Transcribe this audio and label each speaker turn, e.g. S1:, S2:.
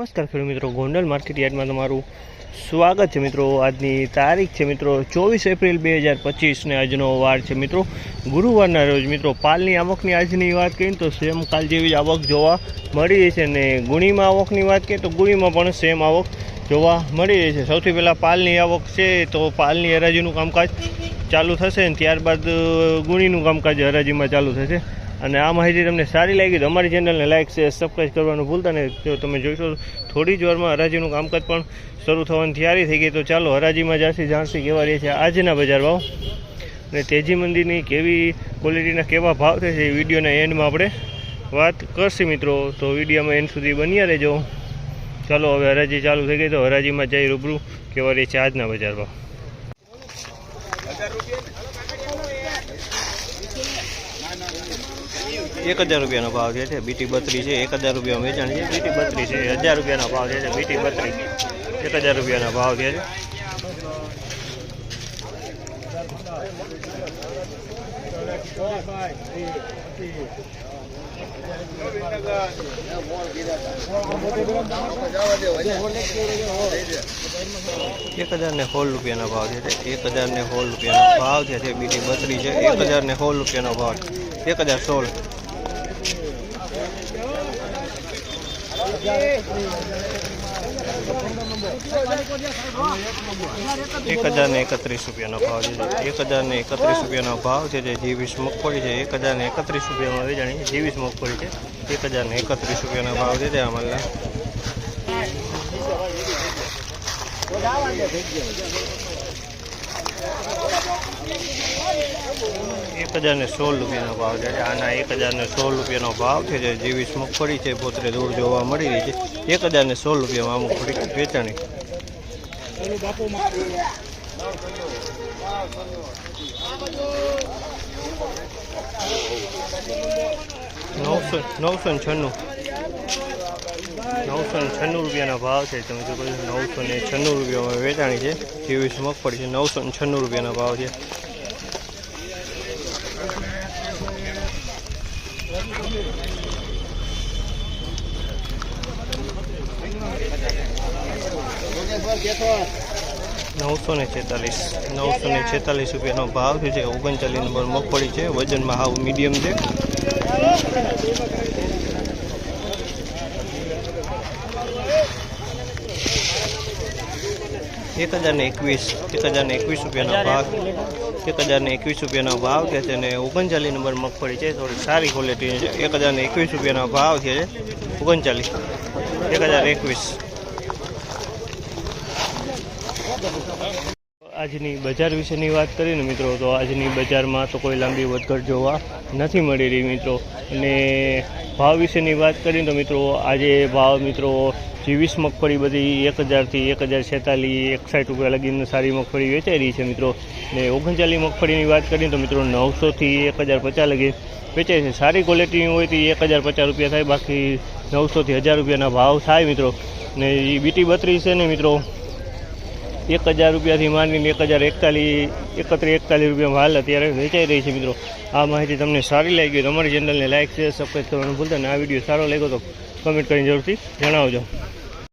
S1: નમસ્કાર ખેડૂત મિત્રો, ગોંડલ માર્કેટ યાર્ડમાં તમારું સ્વાગત છે મિત્રો. આજની તારીખ છે મિત્રો ચોવીસ એપ્રિલ બે હજાર પચીસને આજનો વાર છે મિત્રો. ગુરુવારના રોજ મિત્રો પાલની આવકની આજની વાત કરીએ તો સેમ કાલ જેવી જ આવક જોવા મળી રહી છે અને ગુણીમાં આવકની વાત કરીએ તો ગુણીમાં પણ સેમ આવક જોવા મળી રહી છે. સૌથી પહેલાં પાલની આવક છે તો પાલની હરાજીનું કામકાજ ચાલુ થશે અને ત્યારબાદ ગુણીનું કામકાજ હરાજીમાં ચાલુ થશે. અને આ માહિતી તમને સારી લાગી તો અમારી ચેનલને લાઇક શેર સબસ્ક્રાઈબ કરવાનું ભૂલતા નહીં. જો તમે જોઈશો થોડી જ વારમાં હરાજીનું કામકાજ પણ શરૂ થવાની તૈયારી થઈ ગઈ, તો ચાલો હરાજીમાં જાણસી જાણશી કેવા રહે છે આજના બજાર ભાવ. અને તેજી મંદિરની કેવી ક્વોલિટીના કેવા ભાવ થશે એ વિડીયોના એન્ડમાં આપણે વાત કરશે મિત્રો. તો વિડીયોમાં એન્ડ સુધી બન્યા રહેજો. ચાલો હવે હરાજી ચાલુ થઈ ગઈ તો હરાજીમાં જઈ રૂબરૂ કેવા રહે છે આજના બજાર ભાવ. એક હજાર રૂપિયાનો ભાવ જે છે. બીટી બત્રી છે, એક હજાર રૂપિયા વેચાણ છે. બીટી બત્રી છે, હજાર રૂપિયાનો ભાવ છે બીટી બત્રી એક હજાર રૂપિયાનો ભાવ જે છે. એક હજાર ને સોળ રૂપિયાનો ભાવ છે. એક હજાર ને સોળ રૂપિયાનો ભાવ છે. બીજી બત્રી છે. એક હજાર ને સોળ રૂપિયાનો ભાવ એક હજાર સોળ. એક હજાર ને એકત્રીસ રૂપિયાનો ભાવ છે એક હજાર ને એકત્રીસ રૂપિયાનો ભાવ છે જે જીવીસ મગફળી છે. એક હજાર ને એકત્રીસ રૂપિયામાં વેચાણી જીવીસ મગફળી છે. એક હજાર ને એકત્રીસ રૂપિયાનો ભાવ છે તે આમાં એક હજાર ને સોળ રૂપિયાનો ભાવ છે. આના એક હજાર ને સોળ રૂપિયાનો ભાવ છે. જે જીવીસ મગફળી છે પોતરે દૂર જોવા મળી રહી છે. એક હજાર ને સોળ રૂપિયામાં મગફળી વેચાણી. નવસો નવસો છન્નું. નવસો ને છન્નું રૂપિયાનો ભાવ છે. તમે જો કહ્યું નવસો ને છન્નું રૂપિયામાં વેચાણી છે. જેવીસ મગફળી છે. નવસો ને છન્નું રૂપિયાનો ભાવ છે. નવસો ને છેતાલીસ. નવસો ને છેતાલીસ રૂપિયાનો ભાવ છે. જે ઓગણચાલીસ નંબર મગફળી છે. વજનમાં હાવ મીડિયમ છે. એક હજારને એકવીસ એક હજારને એકવીસ રૂપિયાનો ભાવ. એક હજારને એકવીસ રૂપિયાનો ભાવ છે અને ઓગણચાલીસ નંબર મગફળી છે. થોડી સારી ક્વોલિટીની છે. એક હજારને એકવીસ રૂપિયાનો ભાવ છે ઓગણચાલીસ. એક હજાર એકવીસ. આજની બજાર વિશેની વાત કરીને મિત્રો તો આજની બજારમાં તો કોઈ લાંબી વધઘટ જોવા નથી મળી રહી મિત્રો. અને ભાવ વિશેની વાત કરીને તો મિત્રો આજે ભાવ મિત્રો જીવીસ મગફળી બધી એક હજારથી એક હજાર છેતાલીસ, એકસાઠ રૂપિયા લગીને સારી મગફળી વેચાઈ રહી છે મિત્રો. ને ઓગણચાલીસ મગફળીની વાત કરીએ તો મિત્રો નવસોથી એક હજાર પચાસ લગી વેચાય છે. સારી ક્વોલિટીની હોય તો એક હજાર પચાસ રૂપિયા થાય, બાકી નવસોથી હજાર રૂપિયાના ભાવ થાય મિત્રો. ને એ બીટી બત્રીસ છે ને મિત્રો, એક હજાર રૂપિયાથી માંડીને એક હજાર એકતાલીસ, એકત્રીસ એકતાલીસ રૂપિયા હાલ અત્યારે વેચાઈ રહી છે મિત્રો. આ માહિતી તમને સારી લાગી તમારી ચેનલને લાઇક શેર સબસ્ક્રાઈબ કરવાનું ભૂલતા ને આ વીડિયો સારો લાગ્યો તો કમેન્ટ કરીને જરૂરથી જણાવજો.